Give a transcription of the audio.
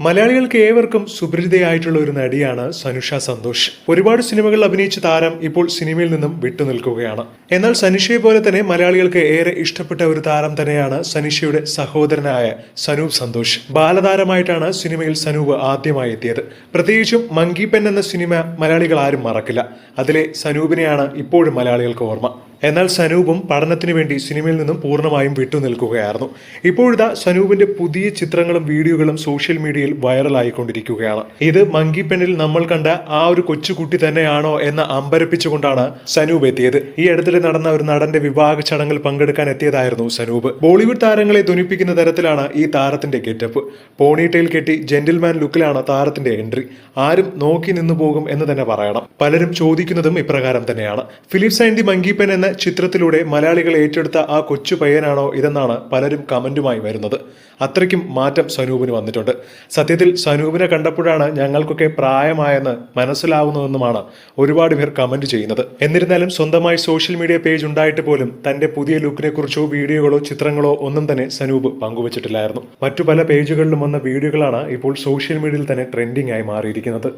മലയാളികൾക്ക് ഏവർക്കും സുപരിചിതയായിട്ടുള്ള ഒരു നടിയാണ് സനുഷ സന്തോഷ്. ഒരുപാട് സിനിമകളിൽ അഭിനയിച്ച താരം ഇപ്പോൾ സിനിമയിൽ നിന്നും വിട്ടുനിൽക്കുകയാണ്. എന്നാൽ സനുഷയെ പോലെ തന്നെ മലയാളികൾക്ക് ഏറെ ഇഷ്ടപ്പെട്ട ഒരു താരം തന്നെയാണ് സനുഷയുടെ സഹോദരനായ സനൂപ് സന്തോഷ്. ബാലതാരമായിട്ടാണ് സിനിമയിൽ സനൂപ് ആദ്യമായി എത്തിയത്. പ്രത്യേകിച്ചും മങ്കി പെൻ എന്ന സിനിമ മലയാളികൾ ആരും മറക്കില്ല. അതിലെ സനൂപിനെയാണ് ഇപ്പോഴും മലയാളികൾക്ക് ഓർമ്മ. എന്നാൽ സനൂപും പഠനത്തിന് വേണ്ടി സിനിമയിൽ നിന്നും പൂർണമായും വിട്ടുനിൽക്കുകയായിരുന്നു. ഇപ്പോഴിതാ സനൂപിന്റെ പുതിയ ചിത്രങ്ങളും വീഡിയോകളും സോഷ്യൽ മീഡിയയിൽ വൈറലായിക്കൊണ്ടിരിക്കുകയാണ്. ഇത് മങ്കി പെണ്ണിൽ നമ്മൾ കണ്ട ആ ഒരു കൊച്ചുകുട്ടി തന്നെയാണോ എന്ന് അമ്പരപ്പിച്ചുകൊണ്ടാണ് സനൂപ് എത്തിയത്. ഈ അടുത്തിടെ നടന്ന ഒരു നടന്റെ വിവാഹ ചടങ്ങിൽ പങ്കെടുക്കാൻ എത്തിയതായിരുന്നു സനൂപ്. ബോളിവുഡ് താരങ്ങളെ ധനിപ്പിക്കുന്ന തരത്തിലാണ് ഈ താരത്തിന്റെ ഗെറ്റപ്പ്. പോണിടെയിൽ കെട്ടി ജെന്റിൽമാൻ ലുക്കിലാണ് താരത്തിന്റെ എൻട്രി. ആരും നോക്കി നിന്നു പോകും എന്ന് തന്നെ പറയണം. പലരും ചോദിക്കുന്നതും ഇപ്രകാരം തന്നെയാണ്. ഫിലിപ്സ് ആൻഡി മങ്കിപ്പൻ എന്ന ചിത്രത്തിലൂടെ മലയാളികൾ ഏറ്റെടുത്ത ആ കൊച്ചു പയ്യനാണോ ഇതെന്നാണ് പലരും കമന്റുമായി വരുന്നത്. അത്രയ്ക്കും മാറ്റം സനൂപിന് വന്നിട്ടുണ്ട്. സത്യത്തിൽ സനൂപിനെ കണ്ടപ്പോഴാണ് ഞങ്ങൾക്കൊക്കെ പ്രായമായെന്ന് മനസ്സിലാവുന്നതെന്നുമാണ് ഒരുപാട് പേർ കമന്റ് ചെയ്യുന്നത്. എന്നിരുന്നാലും സ്വന്തമായി സോഷ്യൽ മീഡിയ പേജ് ഉണ്ടായിട്ട് പോലും തന്റെ പുതിയ ലുക്കിനെ കുറിച്ചോ വീഡിയോകളോ ചിത്രങ്ങളോ ഒന്നും തന്നെ സനൂപ് പങ്കുവച്ചിട്ടില്ലായിരുന്നു. മറ്റു പല പേജുകളിലും വന്ന വീഡിയോകളാണ് ഇപ്പോൾ സോഷ്യൽ മീഡിയയിൽ തന്നെ ട്രെൻഡിംഗ് ആയി മാറിയിരിക്കുന്നത്.